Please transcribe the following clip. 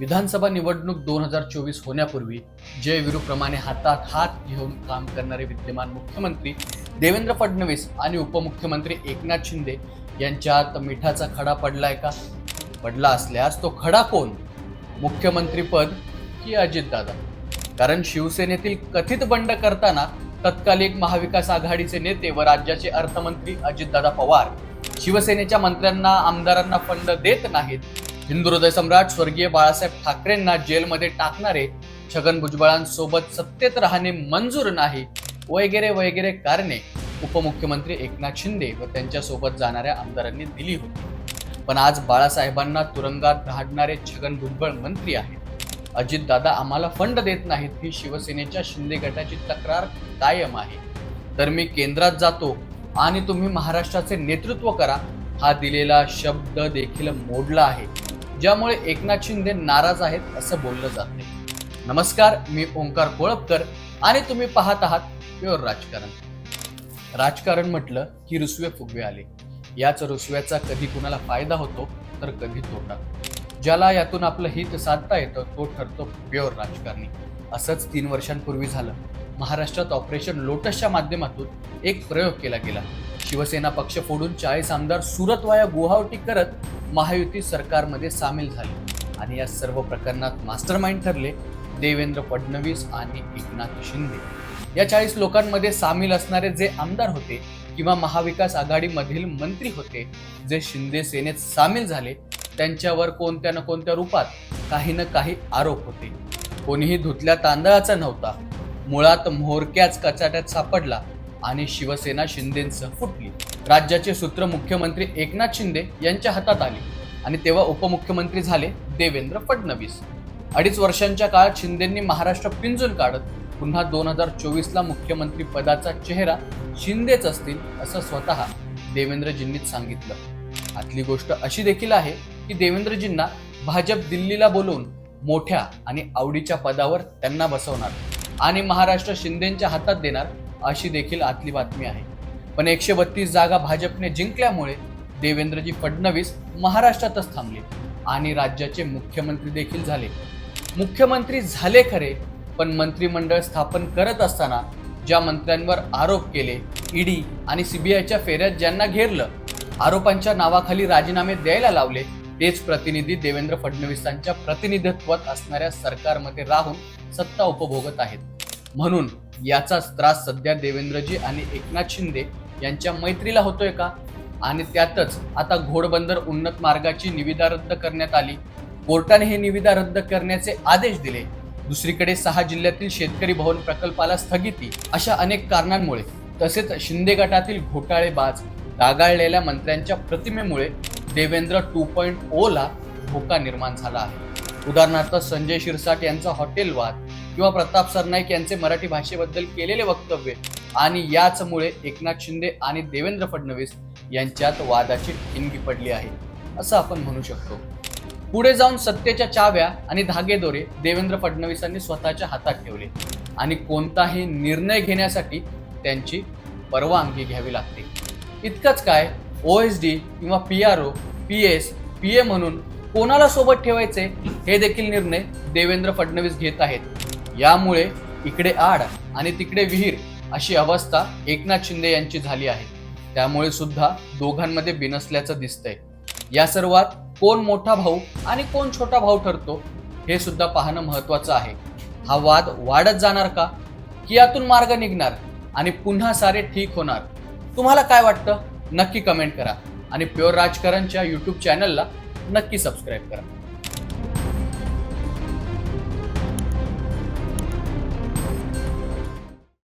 विधानसभा निवडणूक दोन हजार चोवीस होण्यापूर्वी जयविरूप्रमाणे हातात हात घेऊन काम करणारे विद्यमान मुख्यमंत्री देवेंद्र फडणवीस आणि उपमुख्यमंत्री एकनाथ शिंदे यांच्यात मिठाचा खडा पडलाय का? पडला असल्यास तो खडा कोण? मुख्यमंत्रीपद की अजितदादा. कारण शिवसेनेतील कथित बंड करताना तत्कालिक महाविकास आघाडीचे नेते व राज्याचे अर्थमंत्री अजितदादा पवार शिवसेनेच्या मंत्र्यांना आमदारांना फंड देत नाहीत. हिंदू हृदय सम्राट स्वर्गीय बाळासाहेब ठाकरेंना जेलमध्ये टाकणारे छगन भुजबळांसोबत सत्तेत राहणे मंजूर नाही वगैरे वगैरे कारणे उपमुख्यमंत्री एकनाथ शिंदे व त्यांच्यासोबत जाणाऱ्या आमदारांनी दिली होती. पण आज बाळासाहेबांना तुरुंगात धाडणारे छगन भुजबळ मंत्री आहेत. अजितदादा आम्हाला फंड देत नाहीत ही शिवसेनेच्या शिंदे गटाची तक्रार कायम आहे. तर मी केंद्रात जातो आणि तुम्ही महाराष्ट्राचे नेतृत्व करा हा दिलेला शब्द देखील मोडला आहे. ज्यामुळे एकनाथ शिंदे नाराज आहेत असं बोललं जाते नमस्कार मी ओंकार कोळपकर आणि तुम्ही पाहत आहात प्युअर राजकारण. राजकारण म्हटलं की रुसवे फुगवे आले. याच रुसव्याचा कधी कुणाला फायदा होतो तर कधी तोटा. ज्याला यातून आपलं हित साधता येतं तो ठरतो प्युअर राजकारणी. असंच तीन वर्षांपूर्वी झालं. महाराष्ट्रात ऑपरेशन लोटसच्या माध्यमातून एक प्रयोग केला गेला. शिवसेना पक्ष फोडून चाळीस आमदार सुरत वाया गुवाहाटी करत महायुती सरकारमध्ये सामील झाले. आणि या सर्व प्रकरणात मास्टरमाइंड ठरले देवेंद्र फडणवीस आणि एकनाथ शिंदे. या चाळीस लोकांमध्ये सामील असणारे जे आमदार होते किंवा महाविकास आघाडीमधील मंत्री होते जे शिंदे सेनेत सामील झाले त्यांच्यावर कोणत्या ना कोणत्या रूपात काही ना काही आरोप होते. कोणीही धुतल्या तांदळाचा नव्हता. मुळात म्होरक्याच कचाट्यात सापडला आणि शिवसेना शिंदेंसह फुटली. राज्याचे सूत्र मुख्यमंत्री एकनाथ शिंदे यांच्या हातात आले आणि तेव्हा उपमुख्यमंत्री झाले देवेंद्र फडणवीस. अडीच वर्षांच्या काळात शिंदेंनी महाराष्ट्र पिंजून काढत पुन्हा दोन हजार चोवीसला मुख्यमंत्री पदाचा चेहरा शिंदेच असतील असं स्वतः देवेंद्रजींनीच सांगितलं. आतली गोष्ट अशी देखील आहे की देवेंद्रजींना भाजप दिल्लीला बोलवून मोठ्या आणि आवडीच्या पदावर त्यांना बसवणार आणि महाराष्ट्र शिंदेच्या हातात देणार अशी देखील आतली बातमी आहे. पण एकशे बत्तीस जागा भाजपने जिंकल्यामुळे देवेंद्रजी फडणवीस महाराष्ट्रातच थांबले आणि राज्याचे मुख्यमंत्री देखील झाले. मुख्यमंत्री झाले खरे पण मंत्रिमंडळ स्थापन करत असताना ज्या मंत्र्यांवर आरोप केले ईडी आणि सीबीआयच्या फेऱ्यात ज्यांना घेरलं आरोपांच्या नावाखाली राजीनामे द्यायला लावले तेच प्रतिनिधी देवेंद्र फडणवीसांच्या प्रतिनिधित्वात असणाऱ्या सरकारमध्ये राहून सत्ता उपभोगत आहेत. म्हणून याचाच त्रास सध्या देवेंद्रजी आणि एकनाथ शिंदे यांच्या मैत्रीला होतोय का? आणि त्यातच आता घोडबंदर उन्नत मार्गाची निविदा रद्द करण्यात आली. कोर्टाने हे निविदा रद्द करण्याचे आदेश दिले. दुसरीकडे सहा जिल्ह्यातील शेतकरी भवन प्रकल्पाला स्थगिती अशा अनेक कारणांमुळे तसेच शिंदे गटातील घोटाळेबाज डागाळलेल्या मंत्र्यांच्या प्रतिमेमुळे देवेंद्र टू पॉईंट ओला धोका निर्माण झाला आहे. उदाहरणार्थ संजय शिरसाट यांचा हॉटेल वाद किंवा प्रताप सरनाईक यांचे मराठी भाषेबद्दल केलेले वक्तव्य आणि याचमुळे एकनाथ शिंदे आणि देवेंद्र फडणवीस यांच्यात वादाची ठिणगी पडली आहे असं आपण म्हणू शकतो. पुढे जाऊन सत्तेच्या चाव्या आणि धागेदोरे देवेंद्र फडणवीसांनी स्वतःच्या हातात ठेवले आणि कोणताही निर्णय घेण्यासाठी त्यांची परवानगी घ्यावी लागते. इतकंच काय ओ एस डी किंवा P R O P S P A म्हणून कोणाला सोबत ठेवायचे हे देखील निर्णय देवेंद्र फडणवीस घेत आहेत. यामुळे इकडे आड आणि तिकडे विहीर अशी अवस्था एकनाथ शिंदे यांची झाली आहे. त्यामुळे सुद्धा दोघांमध्ये बिनसल्याचं दिसतंय. या सर्वात कोण मोठा भाऊ आणि कोण छोटा भाऊ ठरतो हे सुद्धा पाहणं महत्वाचं आहे. हा वाद वाढत जाणार का? की यातून मार्ग निघणार आणि पुन्हा सारे ठीक होणार? तुम्हाला काय वाटतं? नक्की कमेंट करा आणि प्युअर राजकारणच्या यूट्यूब चॅनलला नक्की सबस्क्राईब करा.